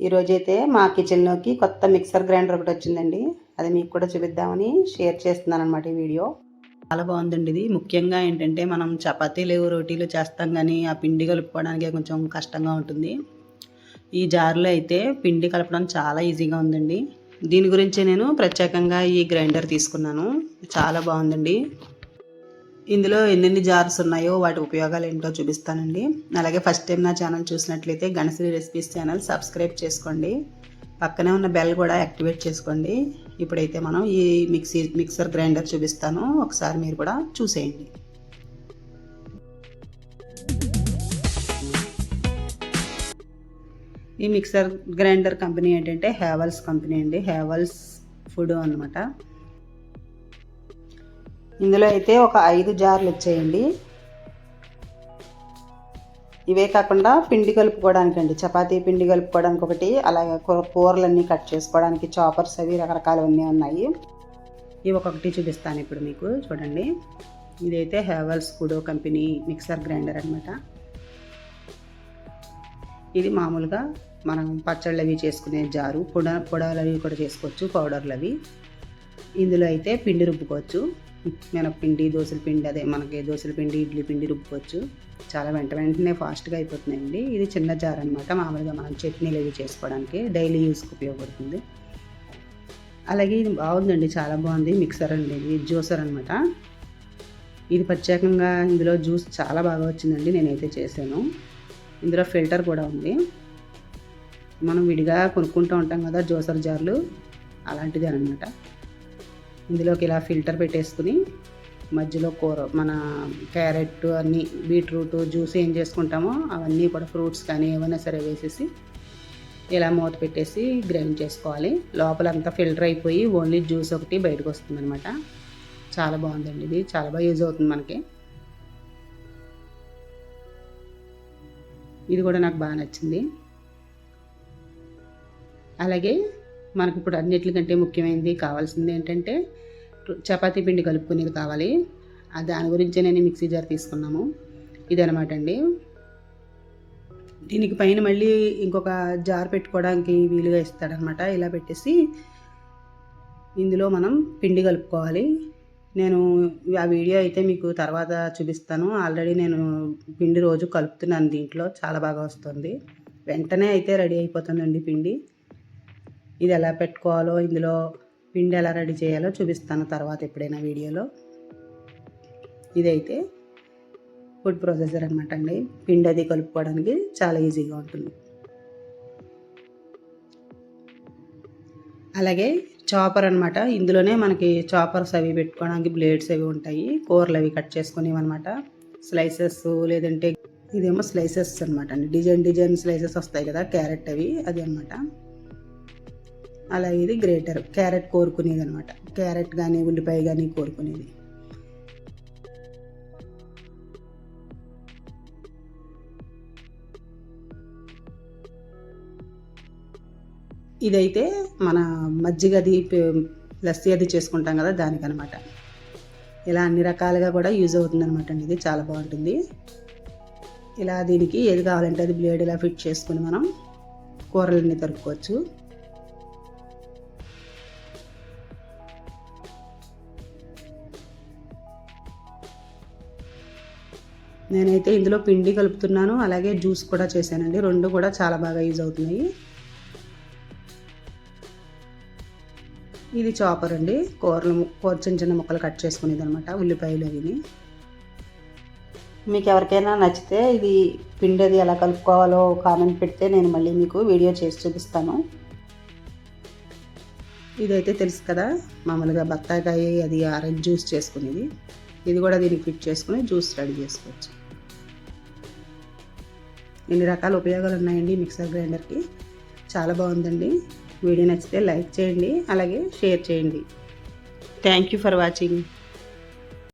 ఈరోజైతే మా కిచెన్లోకి కొత్త మిక్సర్ గ్రైండర్ ఒకటి వచ్చిందండి. అది మీకు కూడా చూపిద్దామని షేర్ చేస్తున్నాను అనమాట ఈ వీడియో. చాలా బాగుందండి ఇది. ముఖ్యంగా ఏంటంటే మనం చపాతీలు రోటీలు చేస్తాం కానీ ఆ పిండి కలుపుకోవడానికి కొంచెం కష్టంగా ఉంటుంది. ఈ జార్లో అయితే పిండి కలపడం చాలా ఈజీగా ఉందండి. దీని గురించి నేను ప్రత్యేకంగా ఈ గ్రైండర్ తీసుకున్నాను. చాలా బాగుందండి. ఇందులో ఎన్నెన్ని జార్స్ ఉన్నాయో వాటి ఉపయోగాలు ఏంటో చూపిస్తానండి. అలాగే ఫస్ట్ టైం నా ఛానల్ చూసినట్లయితే గణశ్రీ రెసిపీస్ ఛానల్ సబ్స్క్రైబ్ చేసుకోండి. పక్కనే ఉన్న బెల్ కూడా యాక్టివేట్ చేసుకోండి. ఇప్పుడైతే మనం ఈ మిక్సీ మిక్సర్ గ్రైండర్ చూపిస్తాను. ఒకసారి మీరు కూడా చూసేయండి. ఈ మిక్సర్ గ్రైండర్ కంపెనీ ఏంటంటే హేవల్స్ కంపెనీ అండి. హేవల్స్ ఫుడ్ అనమాట ఇందులో అయితే ఒక ఐదు జార్లు వచ్చాయండి ఇవే కాకుండా పిండి కలుపుకోవడానికి అండి చపాతీ పిండి కలుపుకోవడానికి ఒకటి అలాగే కూరలన్నీ కట్ చేసుకోవడానికి చాపర్స్ అవి రకరకాలవన్నీ ఉన్నాయి. ఇవి ఒక్కొక్కటి చూపిస్తాను ఇప్పుడు మీకు చూడండి. ఇదైతే హేవల్స్ కుడో కంపెనీ మిక్సర్ గ్రైండర్ అనమాట ఇది మామూలుగా మనం పచ్చళ్ళు అవి చేసుకునే జారు పొడ పొడాలు అవి కూడా చేసుకోవచ్చు పౌడర్లు అవి ఇందులో అయితే పిండి రుబ్బుకోవచ్చు. మినప్పిండి దోశల పిండి అదే మనకి దోశల పిండి ఇడ్లీ పిండి రుబ్బుకోవచ్చు చాలా వెంట వెంటనే ఫాస్ట్గా అయిపోతుందండి ఇది చిన్న జార్ అనమాట మామూలుగా మనం చట్నీలు ఇవి చేసుకోవడానికి డైలీ యూస్కి ఉపయోగపడుతుంది. అలాగే ఇది బాగుందండి. చాలా బాగుంది. మిక్సర్ అండి ఇది. జ్యూసర్ అనమాట ఇది ప్రత్యేకంగా ఇందులో జ్యూస్ చాలా బాగా వచ్చిందండి. నేనైతే చేశాను. ఇందులో ఫిల్టర్ కూడా ఉంది. మనం విడిగా కొనుక్కుంటూ ఉంటాం కదా జ్యూసర్ జార్లు. అలాంటిది అనమాట ఇందులోకి ఇలా ఫిల్టర్ పెట్టేసుకుని మధ్యలో కూర మన క్యారెట్ అన్నీ బీట్రూట్ జ్యూస్ ఏం చేసుకుంటామో అవన్నీ కూడా ఫ్రూట్స్ కానీ ఏమైనా సరే వేసేసి ఇలా మూత పెట్టేసి గ్రైండ్ చేసుకోవాలి. లోపలంతా ఫిల్టర్ అయిపోయి ఓన్లీ జ్యూస్ ఒకటి బయటకు వస్తుంది అనమాట చాలా బాగుందండి ఇది. చాలా బాగా యూజ్ అవుతుంది మనకి. ఇది కూడా నాకు బాగా నచ్చింది. అలాగే మనకు ఇప్పుడు అన్నిటికంటే ముఖ్యమైనది కావాల్సింది ఏంటంటే చపాతీ పిండి కలుపుకునేది కావాలి. దాని గురించే నేను మిక్సీ జార్ తీసుకున్నాము. ఇదనమాట అండి. దీనికి పైన మళ్ళీ ఇంకొక జార్ పెట్టుకోవడానికి వీలుగా ఇస్తాడనమాట ఇలా పెట్టేసి ఇందులో మనం పిండి కలుపుకోవాలి. నేను ఆ వీడియో అయితే మీకు తర్వాత చూపిస్తాను. ఆల్రెడీ నేను పిండి రోజు కలుపుతున్నాను దీంట్లో. చాలా బాగా వస్తుంది. వెంటనే అయితే రెడీ అయిపోతుందండి పిండి. ఇది ఎలా పెట్టుకోవాలో ఇందులో పిండి ఎలా రెడీ చేయాలో చూపిస్తాను తర్వాత ఎప్పుడైనా వీడియోలో. ఇదైతే ఫుడ్ ప్రాసెసర్ అనమాట అండి. పిండి అది కలుపుకోవడానికి చాలా ఈజీగా ఉంటుంది. అలాగే చాపర్ అనమాట ఇందులోనే మనకి చాపర్స్ అవి పెట్టుకోవడానికి బ్లేడ్స్ అవి ఉంటాయి. కూరలు అవి కట్ చేసుకునేవి అనమాట స్లైసెస్ లేదంటే ఇదేమో స్లైసెస్ అనమాట అండి. డిజైన్ డిజైన్ స్లైసెస్ వస్తాయి కదా క్యారెట్ అవి అది అనమాట అలా ఇది గ్రేటర్. క్యారెట్ కోరుకునేది అనమాట క్యారెట్ కానీ ఉల్లిపాయ కానీ కోరుకునేది. ఇదైతే మన మజ్జిగ అది లస్సీ అది చేసుకుంటాం కదా దానికనమాట. ఇలా అన్ని రకాలుగా కూడా యూజ్ అవుతుంది అనమాట అండి ఇది. చాలా బాగుంటుంది. ఇలా దీనికి ఏది కావాలంటే అది బ్లేడ్ ఇలా ఫిట్ చేసుకుని మనం కూరలన్నీ తరుక్కోవచ్చు. నేనైతే ఇందులో పిండి కలుపుతున్నాను అలాగే జ్యూస్ కూడా చేశానండి. రెండు కూడా చాలా బాగా యూజ్ అవుతున్నాయి. ఇది చాపర్ అండి. కూరలు కూర చిన్న చిన్న ముక్కలు కట్ చేసుకునేది అనమాట ఉల్లిపాయలు అవి. మీకు ఎవరికైనా నచ్చితే ఇది పిండి అది ఎలా కలుపుకోవాలో కామెంట్ పెడితే నేను మళ్ళీ మీకు వీడియో చేసి చూపిస్తాను. ఇదైతే తెలుసు కదా మామూలుగా బత్తాకాయ అది ఆరెంజ్ జ్యూస్ చేసుకునేది. ఇది కూడా దీనికి ఫిట్ చేసుకుని జ్యూస్ రెడీ చేసుకోవచ్చు. ఎన్ని రకాల ఉపయోగాలు ఉన్నాయండి మిక్సర్ గ్రైండర్కి? చాలా బాగుందండి. వీడియో నచ్చితే లైక్ చేయండి అలాగే షేర్ చేయండి. Thank you for watching.